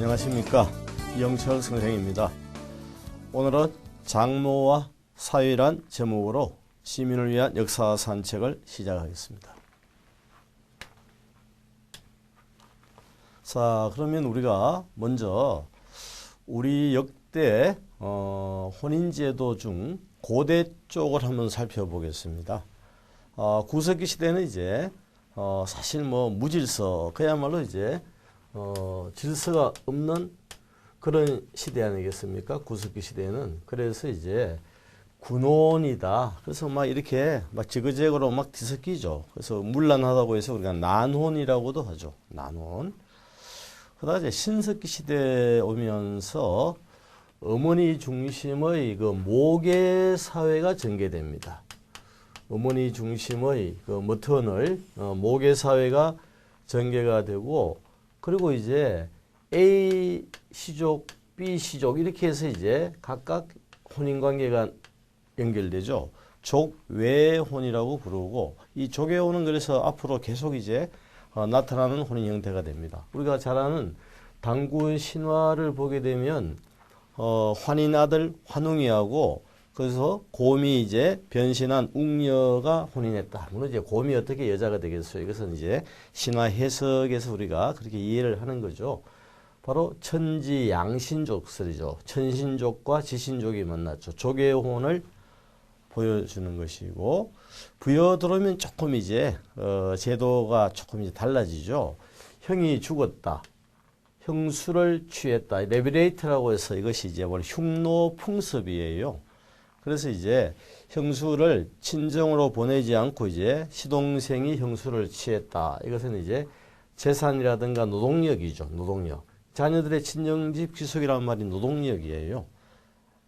안녕하십니까 이영철 선생입니다. 오늘은 장모와 사위란 제목으로 시민을 위한 역사 산책을 시작하겠습니다. 자 그러면 우리가 먼저 우리 역대 어, 혼인제도 중 고대 쪽을 한번 살펴보겠습니다. 어, 구석기 시대는 이제 어, 사실 뭐 무질서 그야말로 이제 어, 질서가 없는 그런 시대 아니겠습니까? 구석기 시대는 그래서 이제 군혼이다. 그래서 막 이렇게 막 지그재그로 막 뒤섞이죠. 그래서 문란하다고 해서 우리가 난혼이라고도 하죠. 난혼. 그다음에 이제 신석기 시대에 오면서 어머니 중심의 그 모계 사회가 전개됩니다. 어머니 중심의 그 머턴을 어, 모계 사회가 전개가 되고 그리고 이제 A 시족, B 시족 이렇게 해서 이제 각각 혼인 관계가 연결되죠. 족외혼이라고 부르고 이 족외혼은 그래서 앞으로 계속 이제 어, 나타나는 혼인 형태가 됩니다. 우리가 잘 아는 당군 신화를 보게 되면 어, 환인 아들 환웅이하고 그래서 곰이 이제 변신한 웅녀가 혼인했다. 물론 이제 곰이 어떻게 여자가 되겠어요? 이것은 이제 신화 해석에서 우리가 그렇게 이해를 하는 거죠. 바로 천지 양신족설이죠. 천신족과 지신족이 만났죠. 조계혼을 보여주는 것이고 부여 들어오면 조금 이제 어, 제도가 조금 이제 달라지죠. 형이 죽었다. 형수를 취했다. 레비레이트라고 해서 이것이 이제 원래 흉노 풍습이에요. 그래서 이제 형수를 친정으로 보내지 않고 이제 시동생이 형수를 취했다. 이것은 이제 재산이라든가 노동력이죠. 노동력. 자녀들의 친정집 귀속이라는 말이 노동력이에요.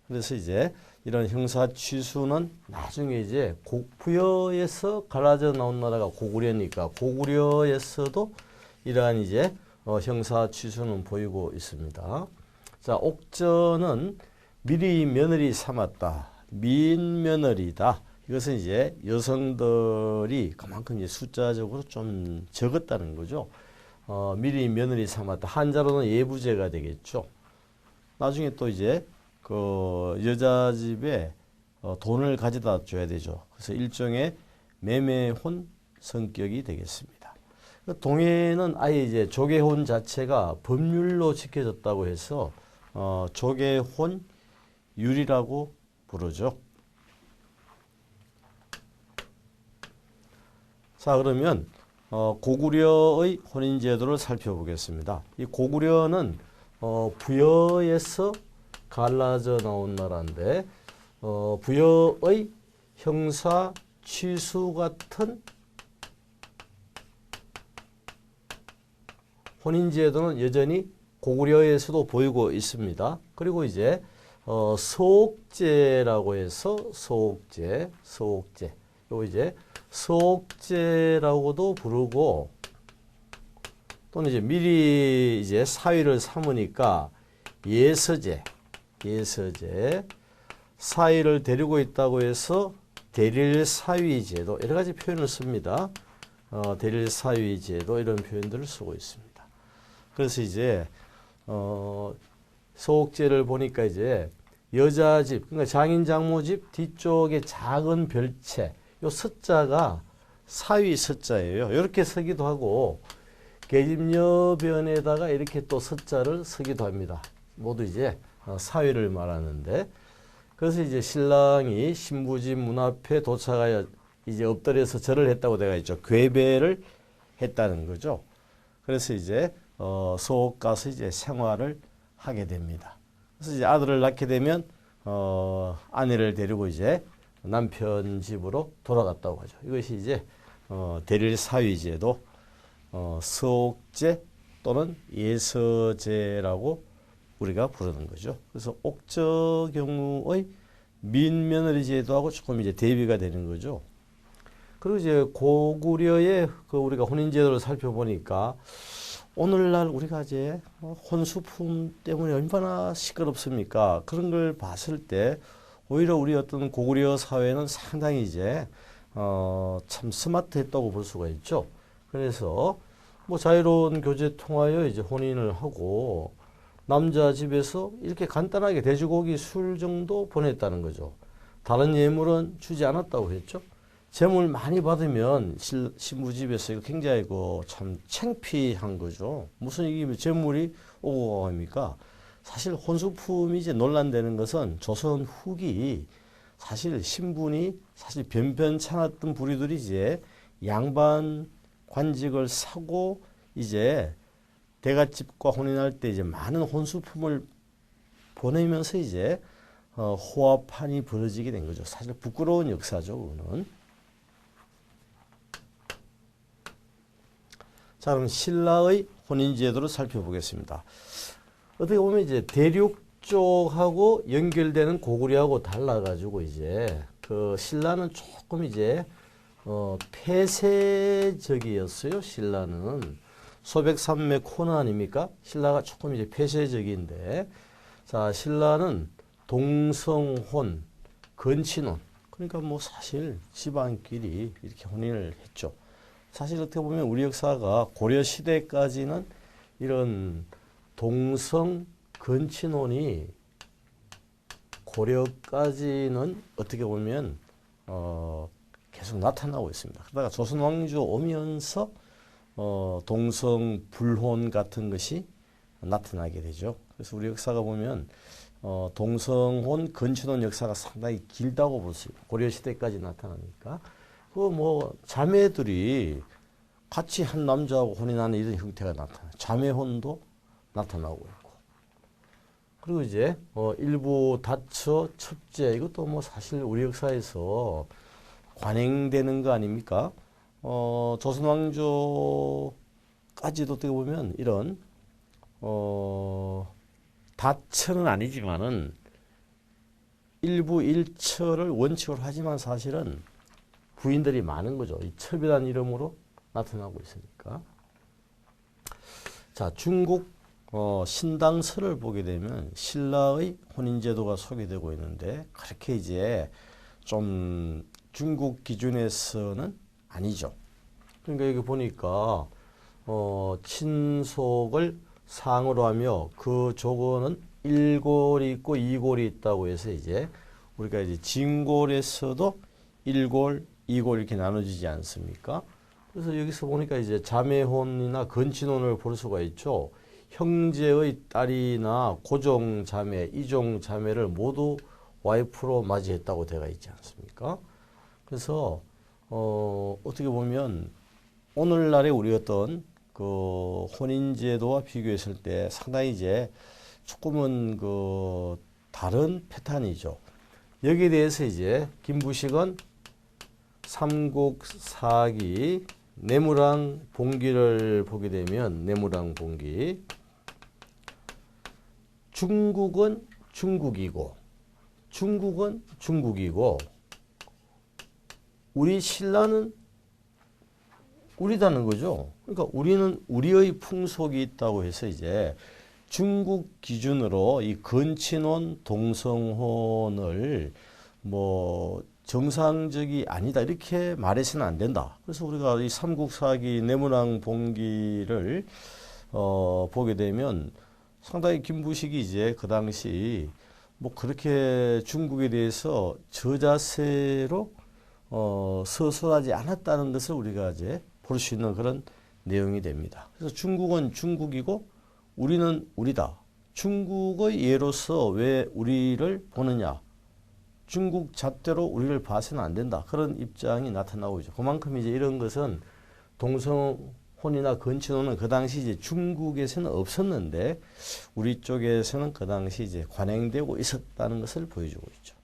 그래서 이제 이런 형사 취수는 나중에 이제 고부여에서 갈라져 나온 나라가 고구려니까 고구려에서도 이러한 이제 어, 형사 취수는 보이고 있습니다. 자, 옥전은 미리 며느리 삼았다. 민며느리다. 이것은 이제 여성들이 그만큼 이제 숫자적으로 좀 적었다는 거죠. 어, 미리 며느리 삼았다. 한자로는 예부제가 되겠죠. 나중에 또 이제 그 여자 집에 어, 돈을 가져다 줘야 되죠. 그래서 일종의 매매혼 성격이 되겠습니다. 그 동해는 아예 이제 조계혼 자체가 법률로 지켜졌다고 해서 어, 조계혼 율이라고 부르죠. 자 그러면 어, 고구려의 혼인 제도를 살펴보겠습니다. 이 고구려는 어, 부여에서 갈라져 나온 나라인데 어, 부여의 형사 취수 같은 혼인 제도는 여전히 고구려에서도 보이고 있습니다. 그리고 이제 어, 소옥제라고 해서 소옥제, 소옥제. 요 이제 소옥제라고도 부르고 또는 이제 미리 이제 사위를 삼으니까 예서제, 예서제. 사위를 데리고 있다고 해서 대릴 사위제도 여러 가지 표현을 씁니다. 어, 대릴 사위제도 이런 표현들을 쓰고 있습니다. 그래서 이제 어, 소옥제를 보니까 이제 여자 집, 그러니까 장인 장모 집 뒤쪽에 작은 별채, 요 서자가 사위 서자예요. 이렇게 쓰기도 하고 계집여변에다가 이렇게 또 서자를 쓰기도 합니다. 모두 이제 어, 사위를 말하는데 그래서 이제 신랑이 신부집 문 앞에 도착하여 이제 엎드려서 절을 했다고 되어 있죠. 괴배를 했다는 거죠. 그래서 이제 어, 소옥 가서 이제 생활을 하게 됩니다. 그래서 이제 아들을 낳게 되면 어, 아내를 데리고 이제 남편 집으로 돌아갔다고 하죠. 이것이 이제 어, 대릴 사위제도 어, 서옥제 또는 예서제라고 우리가 부르는 거죠. 그래서 옥저 경우의 민며느리 제도하고 조금 이제 대비가 되는 거죠. 그리고 이제 고구려의 그 우리가 혼인 제도를 살펴보니까 오늘날 우리가 이제 혼수품 때문에 얼마나 시끄럽습니까? 그런 걸 봤을 때 오히려 우리 어떤 고구려 사회는 상당히 이제 어, 참 스마트했다고 볼 수가 있죠. 그래서 뭐 자유로운 교제 통하여 이제 혼인을 하고 남자 집에서 이렇게 간단하게 돼지고기 술 정도 보냈다는 거죠. 다른 예물은 주지 않았다고 했죠. 재물 많이 받으면 실- 신부 집에서 이거 굉장히 그참 창피한 거죠. 무슨 이게 재물이 오고 갑니까? 사실 혼수품이 이제 논란되는 것은 조선 후기 사실 신분이 사실 변변찮았던 부류들이 이제 양반 관직을 사고 이제 대갓집과 혼인할 때 이제 많은 혼수품을 보내면서 이제 어, 호화판이 벌어지게 된 거죠. 사실 부끄러운 역사죠, 그거는. 자, 그럼 신라의 혼인 제도를 살펴보겠습니다. 어떻게 보면 이제 대륙 쪽하고 연결되는 고구려하고 달라가지고 이제 그 신라는 조금 이제 어, 폐쇄적이었어요. 신라는 소백산맥 코너 아닙니까? 신라가 조금 이제 폐쇄적인데 자 신라는 동성혼, 건친혼 그러니까 뭐 사실 집안끼리 이렇게 혼인을 했죠. 사실 어떻게 보면 우리 역사가 고려 시대까지는 이런 동성 건친혼이 고려까지는 어떻게 보면 어 계속 나타나고 있습니다. 그러다가 조선 왕조 오면서 어 동성 불혼 같은 것이 나타나게 되죠. 그래서 우리 역사가 보면 어 동성혼 건친혼 역사가 상당히 길다고 볼 수 있어요. 고려 시대까지 나타나니까 그 뭐 자매들이 같이 한 남자하고 혼인하는 이런 형태가 나타나. 자매혼도 나타나고 있고. 그리고 이제 어 일부 다처 첩제 이것도 뭐 사실 우리 역사에서 관행되는 거 아닙니까? 어 조선 왕조까지도 어떻게 보면 이런 어 다처는 아니지만은 일부 일처를 원칙으로 하지만 사실은 부인들이 많은 거죠. 이 첩이라는 이름으로 나타나고 있으니까. 자, 중국 어, 신당서를 보게 되면 신라의 혼인제도가 소개되고 있는데 그렇게 이제 좀 중국 기준에서는 아니죠. 그러니까 여기 보니까 어, 친속을 상으로 하며 그 조건은 일골이 있고 이골이 있다고 해서 이제 우리가 이제 진골에서도 일골, 이골 이렇게 나눠지지 않습니까? 그래서 여기서 보니까 이제 자매혼이나 건친혼을 볼 수가 있죠. 형제의 딸이나 고종 자매, 이종 자매를 모두 와이프로 맞이했다고 되어 있지 않습니까? 그래서 어, 어떻게 보면 오늘날의 우리 어떤 그 혼인 제도와 비교했을 때 상당히 이제 조금은 그 다른 패턴이죠. 여기에 대해서 이제 김부식은 삼국 사기 내무랑 봉기를 보게 되면 내무랑 봉기 중국은 중국이고 중국은 중국이고 우리 신라는 우리다는 거죠. 그러니까 우리는 우리의 풍속이 있다고 해서 이제 중국 기준으로 이 건친혼 동성혼을 뭐 정상적이 아니다 이렇게 말해서는 안 된다. 그래서 우리가 이 삼국사기 내문왕 봉기를 어 보게 되면 상당히 김부식이 이제 그 당시 뭐 그렇게 중국에 대해서 저자세로 어 서술하지 않았다는 것을 우리가 이제 볼 수 있는 그런 내용이 됩니다. 그래서 중국은 중국이고 우리는 우리다. 중국의 예로서 왜 우리를 보느냐? 중국 잣대로 우리를 봐서는 안 된다. 그런 입장이 나타나고 있죠. 그만큼 이제 이런 것은 동성혼이나 건친혼은 그 당시 이제 중국에서는 없었는데 우리 쪽에서는 그 당시 이제 관행되고 있었다는 것을 보여주고 있죠.